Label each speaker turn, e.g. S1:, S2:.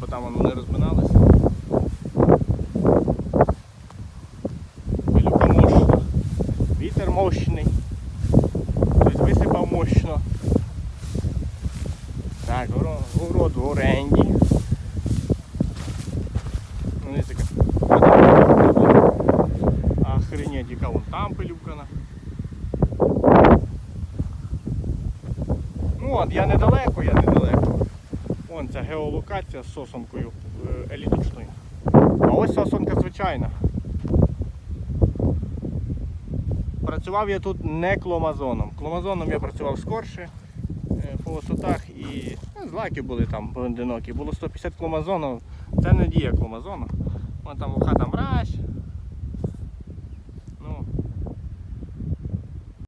S1: бо там вони розминалися. Пилюка мощна. Вітер мощний. Хтось висипав мощно. Так, горо- город в оренді. Вони така. Охренеть, яка вон там пилюкана. Ну от я недалеко, я недалеко. Вон ця геолокація з сосонкою елітичною. А ось сосонка звичайна. Працював я тут не кломазоном. Кломазоном я працював скорше по висотах і ну, злаки були там поодинокі. Було 150 кломазону, Це не дія кломазону. Вон там мразь,